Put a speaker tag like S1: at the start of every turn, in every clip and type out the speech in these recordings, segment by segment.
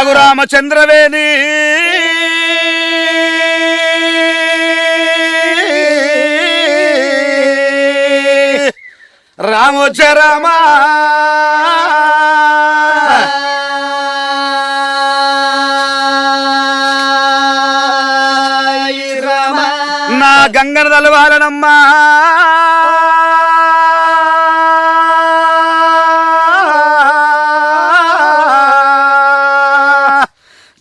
S1: రఘురామచంద్రవేణి రామోచ రామ నా గంగన తలవాలనమ్మా.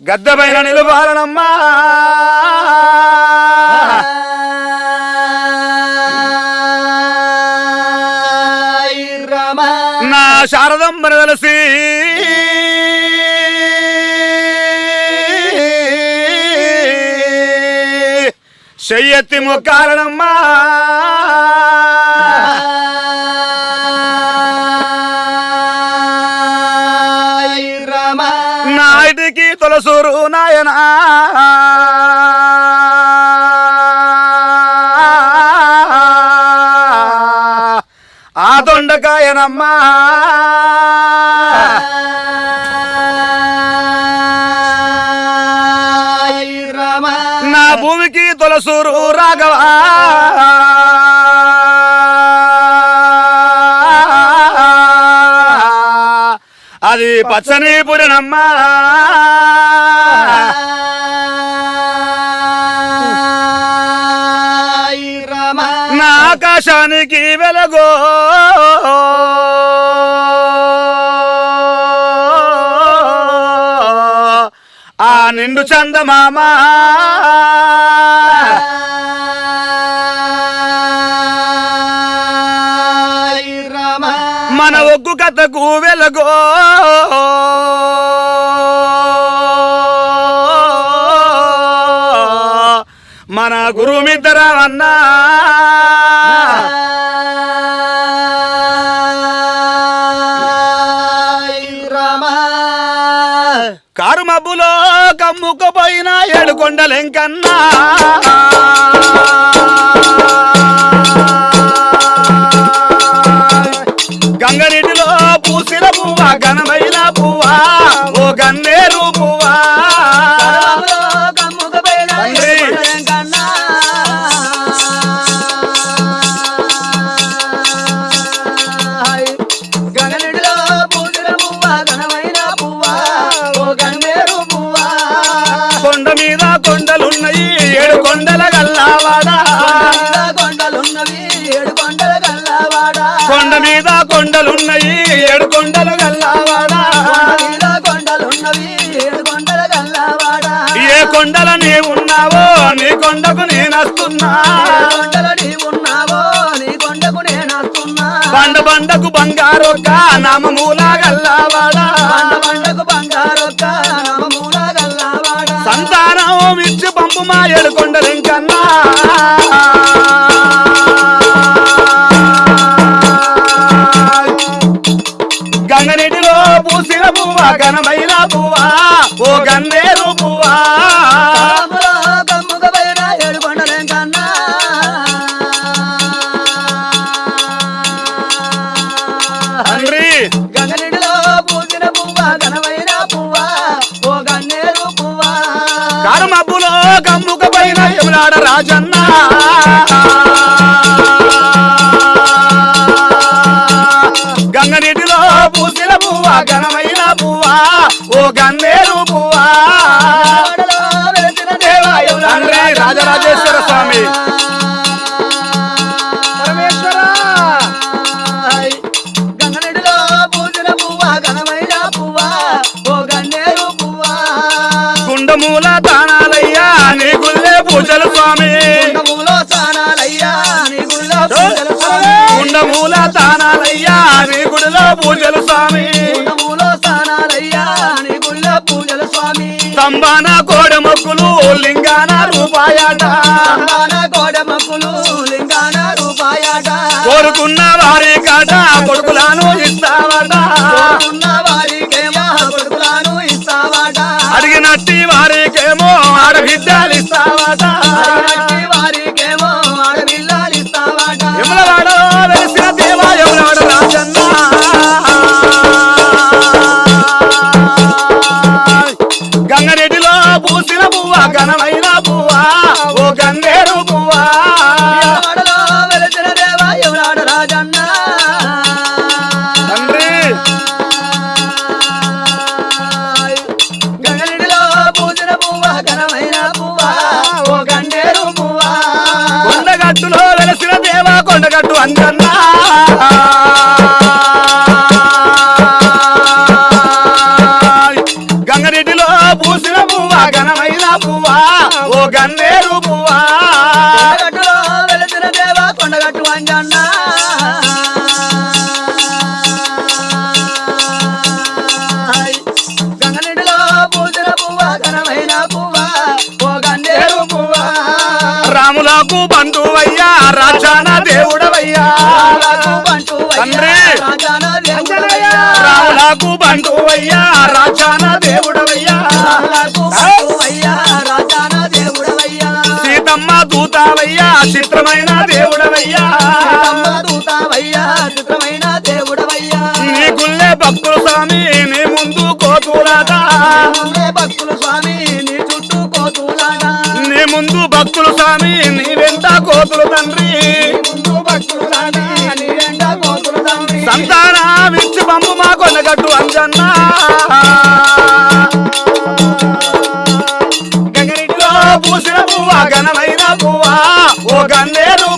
S1: గద్దపైన నిలబాలనమ్మా. నా శారదమ్మను తెలిసి. చెయ్యెత్తి మొక్కాలనమ్మా. కొలసూరు నాయనా. ఆ దొండకాయనమ్మా. నా భూమికి తొలసూరు రాఘవా. అది పచ్చని పురినమ్మా నా ఆకాశానికి వెలగో. ఆ నిండు చందమామా. మన ఒగ్గు కథకు వెలగో. మన గురుమిద్దరా అన్నా. కారు మబ్బులో కమ్ముకుపోయిన ఏడు కొండలెంకన్నా గంగనీటిలో పూసిన పువ్వా ఘనమైన పువ్వా ఓ గన్నేరు కొండలున్నాయి ఏడు కొండల గల్లావాడా
S2: మీద కొండలున్నవి ఏడు కొండల గల్లవాడ?
S1: కొండ మీద కొండలున్నాయి ఏడు కొండల గల్లావాడా
S2: మీద కొండలున్నవి ఏడు కొండల గల్లవాడ?
S1: ఏ కొండల నీ ఉన్నావో నీ కొండకు నేనస్తున్నా
S2: కొండల నీ ఉన్నావో నీ కొండకు నేనస్తున్నా.
S1: బండ బండకు బంగారొక్క నామమూల గల్లావాడా? కుమారుడు కొండలింకన్నా గంగనీటిలో పూసిన పువ్వ గనమైనా పువ్వ. ఓ
S2: గన్నే
S1: కారుమబ్బులో పైన యములాడ రాజన్న. గంగనీటిలో పూసిన పువ్వా ఘనమైన పువ్వా ఓ గన్నేరు పువ్వా. ఉండమూల తానాలయ్యా నీ గుడిలో పూజలు స్వామి.
S2: గుణములో స్థానాలయ్యా నీ గుళ్ళ పూజల స్వామి
S1: స్తంభాన కోడ మొక్కులు లింగాన రూపాయాట. కోరుకున్న వారి కాట కొడుకులను ఇస్తావట. అడిగినట్టి వారికేమో దేవా కొండగట్టు అంజన్న గంగరెడ్డిలో పూసిన పువ్వ ఘనమైన పువ్వ ఓ గన్నేరు పువ్వ.
S2: వెలిసిన దేవా కొండగట్టు అంజన్న. గంగనిడిలో పూజన పువ్వ ఘనమైన పువ్వ ఓ గండేరు పువ్వ.
S1: రాములకు బంధువయ్యా రాజాన దేవుడవయ్యా.
S2: రాజు బంటు
S1: తండ్రి.
S2: రాజాన దేవుడవయ్యా.
S1: రాములకు బంధువయ్యా. రాజాన దేవుడవయ్యా.
S2: రాజు బంటు అయ్యా రాజాన దేవుడవయ్యా.
S1: సీతమ్మ దూతావయ్యా. చిత్రమైన దేవుడవయ్యా.
S2: అమ్మ దూతావయ్యా. చిత్రమైన దేవుడవయ్యా.
S1: నీ గుళ్ళే భక్తుల స్వామి నీ ముందు కోతులాట.
S2: ముందే భక్తులు స్వామి నీ చుట్టూ కోతులాట.
S1: నీ ముందు భక్తులు స్వామి నీ వెంట కోతులు తండ్రి. కొనగట్టు అంజన్న పూసిన పువ్వా ఘనమైన పువ్వా. ఓ గన్నేరు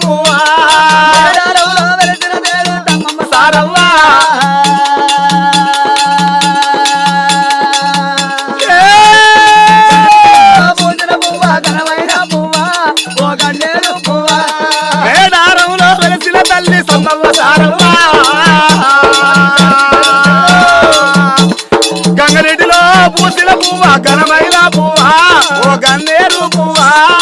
S1: ah!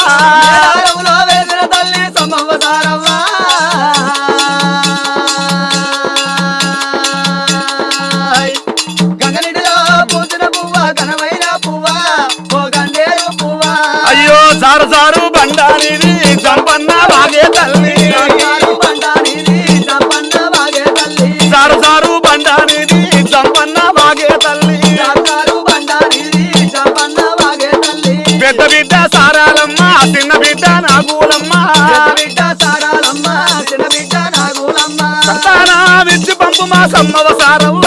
S1: బిడ్డ సారాలమ్మ చిన్న బిడ్డ నాగులమ్మ. సంతాన విచ్చి పంపు మా సమ్మవ సారవ్వ.